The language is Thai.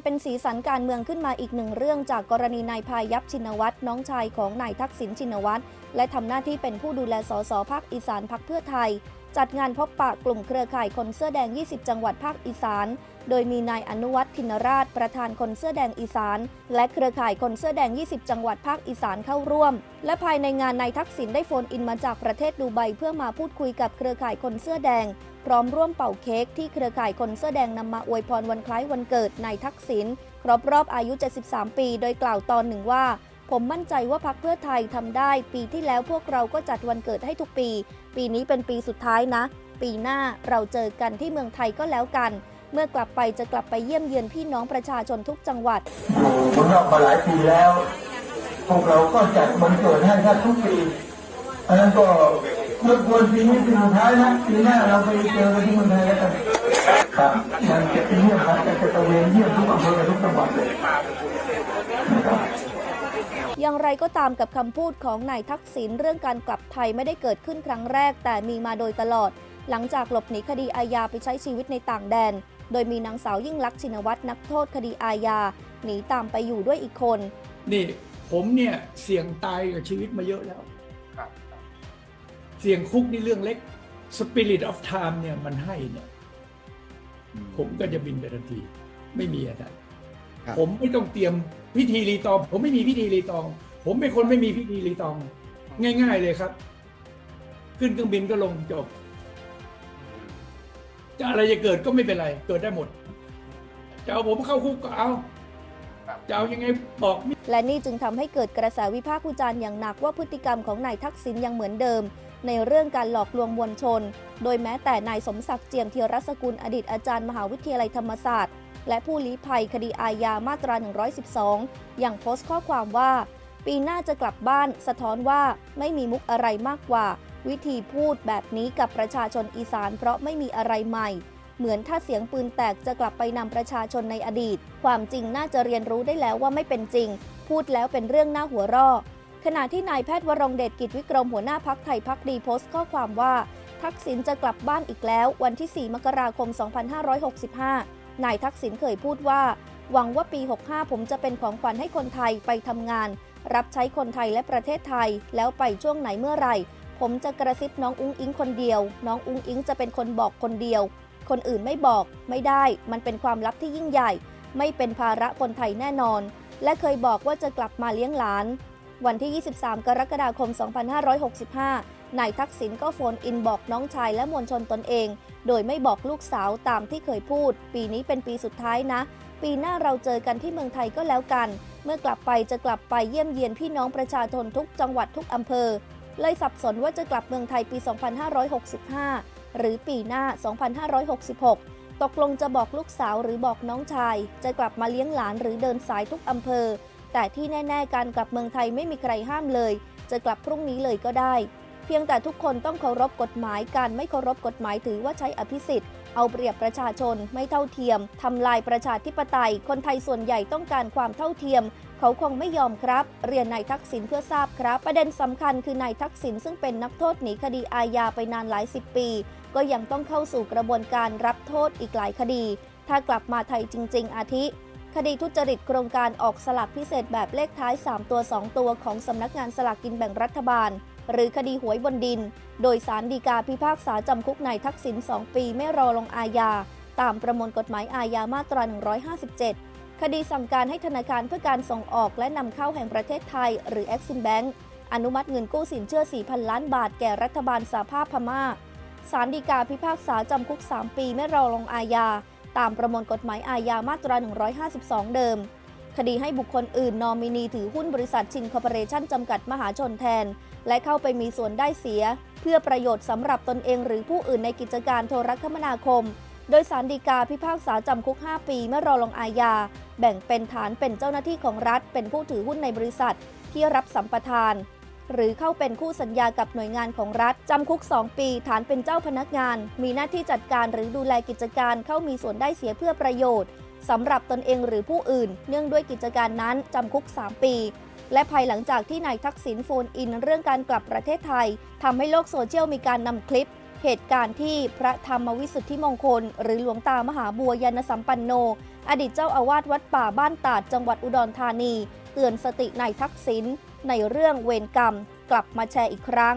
ายเป็นสีสันการเมืองขึ้นมาอีกหนึ่งเรื่องจากกรณีนายพายัพชินวัตรน้องชายของนายทักษิณชินวัตรและทำหน้าที่เป็นผู้ดูแลสสภาคอีสานพักเพื่อไทย จัดงานพบปะกลุ่มเครือข่ายคนเสื้อแดง 20 จังหวัดภาคอีสาน โดยมีนายอนุวัฒน์ธินราชประธานคนเสื้อแดงอีสาน และเครือข่ายคนเสื้อแดง 20 จังหวัดภาคอีสานเข้าร่วม และภายในงานนายทักษิณได้โฟนอินมาจากประเทศดูไบเพื่อมาพูดคุยกับเครือข่ายคนเสื้อแดง พร้อมร่วมเป่าเค้กที่เครือข่ายคนเสื้อแดงนำมาอวยพรวันคล้ายวันเกิดนายทักษิณครบรอบอายุ 73 ปี โดยกล่าวตอนหนึ่งว่า ผมมั่นใจว่าพักเพื่อไทยทำได้ ปีที่แล้วพวกเราก็จัดวันเกิดให้ทุกปี ปีนี้เป็นปีสุดท้ายนะ ปีหน้าเราเจอกันที่เมืองไทยก็แล้วกัน เมื่อกลับไปจะกลับไปเยี่ยมเยือนพี่น้องประชาชนทุกจังหวัดอยู่เมืองนอกมาหลายปีแล้ว พวกเราก็จัดวันเกิดให้ท่านทุกปีอันนั้นก็ เมื่อควรปีนี้ปีสุดท้ายนะปีหน้าเราไปเจอกันที่เมืองไทยแล้วกันครับมันจะเป็นเยี่ยมครับจะตระเวนเยี่ยมทุกอำเภอทุกจังหวัดเลยนะครับอย่างไรก็ตามกับคำพูดของนายทักษิณเรื่องการกลับไทยไม่ได้เกิดขึ้นครั้งแรก แต่มีมาโดยตลอด หลังจากหลบหนีคดีอาญาไปใช้ชีวิตในต่างแดน โดยมีนางสาวยิ่งลักษณ์ชินวัตรนักโทษคดีอาญาหนีตามไปอยู่ด้วยอีกคน นี่ผมเนี่ยเสี่ยงตายกับชีวิตมาเยอะแล้ว เสี่ยงคุกนี่เรื่องเล็ก Spirit of Time เนี่ยมันให้เนี่ยผมก็จะบินไปทันที ไม่มีอะไรครับผมไม่ต้องเตรียมพิธีรีตอง ผมไม่มีพิธีรีตอง ผมเป็นคนไม่มีพิธีรีตอง ง่าย ๆ เลยครับ ขึ้นเครื่องบินก็ลงจบจะอะไรจะเกิดก็ไม่เป็นไร เกิดได้หมด จะเอาผมเข้าคุกก็เอาจะเอายังไงบอก และนี่จึงทำให้เกิดกระแสวิพากษ์วิจารณ์อย่างหนักว่าพฤติกรรมของนายทักษิณยังเหมือนเดิม ในเรื่องการหลอกลวงมวลชน โดยแม้แต่นายสมศักดิ์เจียมเทียรสกุลอดีตอาจารย์มหาวิทยาลัยธรรมศาสตร์ และผู้ลี้ภัยคดีอาญามาตรา 112 อย่างโพสต์ข้อความว่า ปีหน้าจะกลับบ้านสะท้อนว่าไม่มีมุกอะไรมากกว่า วิธีพูดแบบนี้กับประชาชนอีสานเพราะไม่มีอะไรใหม่เหมือนถ้าเสียงปืนแตกจะกลับไปนำประชาชนในอดีต ความจริงน่าจะเรียนรู้ได้แล้วว่าไม่เป็นจริง พูดแล้วเป็นเรื่องน่าหัวราะ ขณะที่นายแพทย์วรงเดชกิจวิกรมหัวหน้าพักไทยพักดีโพสต์ข้อความว่า ทักษิณจะกลับบ้านอีกแล้ว วันที่ 4 มกราคม 2565 นายทักษิณเคยพูดว่า หวังว่าปี 65 ผมจะเป็นของขวัญให้คนไทยไปทำงาน รับใช้คนไทยและประเทศไทย แล้วไปช่วงไหนเมื่อไหร่ ผมจะกระซิบน้องอุ้งอิงคนเดียว น้องอุ้งอิงจะเป็นคนบอกคนเดียว คนอื่นไม่บอก ไม่ได้ มันเป็นความลับที่ยิ่งใหญ่ ไม่เป็นภาระคนไทยแน่นอน และเคยบอกว่าจะกลับมาเลี้ยงหลาน วันที่ 23 กรกฎาคม 2565 นายทักษิณก็โฟนอินบอกน้องชายและมวลชนตนเอง โดยไม่บอกลูกสาวตามที่เคยพูด ปีนี้เป็นปีสุดท้ายนะ ปีหน้าเราเจอกันที่เมืองไทยก็แล้วกัน เมื่อกลับไปจะกลับไปเยี่ยมเยียนพี่น้องประชาชนทุกจังหวัดทุกอำเภอ เลยสับสนว่าจะกลับเมืองไทยปี 2565 หรือปีหน้า 2566ตกลงจะบอกลูกสาวหรือบอกน้องชาย จะกลับมาเลี้ยงหลานหรือเดินสายทุกอำเภอ แต่ที่แน่ ๆ การกลับเมืองไทยไม่มีใครห้ามเลย จะกลับพรุ่งนี้เลยก็ได้ เพียงแต่ทุกคนต้องเคารพกฎหมาย การไม่เคารพกฎหมายถือว่าใช้อภิสิทธิ์ เอาเปรียบประชาชนไม่เท่าเทียม ทำลายประชาธิปไตย คนไทยส่วนใหญ่ต้องการความเท่าเทียม เขาคงไม่ยอมครับ เรียนนายทักษิณเพื่อทราบครับ ประเด็นสำคัญคือนายทักษิณซึ่งเป็นนักโทษหนีคดีอาญาไปนานหลายสิบปี ก็ยังต้องเข้าสู่กระบวนการรับโทษอีกหลายคดี ถ้ากลับมาไทยจริง ๆ อาทิ คดีทุจริตโครงการออกสลากพิเศษแบบเลขท้าย 3 ตัว 2 ตัวของสำนักงานสลากกินแบ่งรัฐบาล หรือคดีหวยบนดิน โดยสารดีกาพิพากษาจำคุกนายทักษิณ 2 ปีไม่รอลงอาญา ตามประมวลกฎหมายอาญามาตรา 157 คดีสั่งการให้ธนาคารเพื่อการส่งออกและนำเข้าแห่งประเทศไทย หรือ Exim Bank อนุมัติเงินกู้สินเชื่อ 4,000 ล้านบาทแก่รัฐบาลสหภาพพม่า สารดีกาพิพากษาจำคุก 3 ปีไม่รอลงอาญา ตามประมวลกฎหมายอาญามาตรา 152 เดิม คดีให้บุคคลอื่นนอมินีถือหุ้นบริษัทชินคอร์ปอเรชั่นจำกัดมหาชนแทน และเข้าไปมีส่วนได้เสีย เพื่อประโยชน์สำหรับตนเองหรือผู้อื่นในกิจการโทรคมนาคม โดยสารดีกาพิพากษาจำคุก 5 ปีไม่รอลงอาญา แบ่งเป็นฐานเป็นเจ้าหน้าที่ของรัฐ เป็นผู้ถือหุ้นในบริษัทที่รับสัมปทาน หรือเข้าเป็นคู่สัญญากับหน่วยงานของรัฐ จำคุก 2 ปี ฐานเป็นเจ้าพนักงาน มีหน้าที่จัดการหรือดูแลกิจการเข้ามีส่วนได้เสียเพื่อประโยชน์สำหรับตนเองหรือผู้อื่น เนื่องด้วยกิจการนั้น จำคุก 3 ปี และภายหลังจากที่นายทักษิณโฟนอินเรื่องการกลับประเทศไทยทำให้โลกโซเชียลมีการนำคลิป เหตุการณ์ที่พระธรรมวิสุทธิมงคล หรือหลวงตามหาบัวยานสัมปันโน อดีตเจ้าอาวาสวัดป่าบ้านตาดจังหวัดอุดรธานี เตือนสตินายทักษิณ ในเรื่องเวรกรรม กลับมาแชร์อีกครั้ง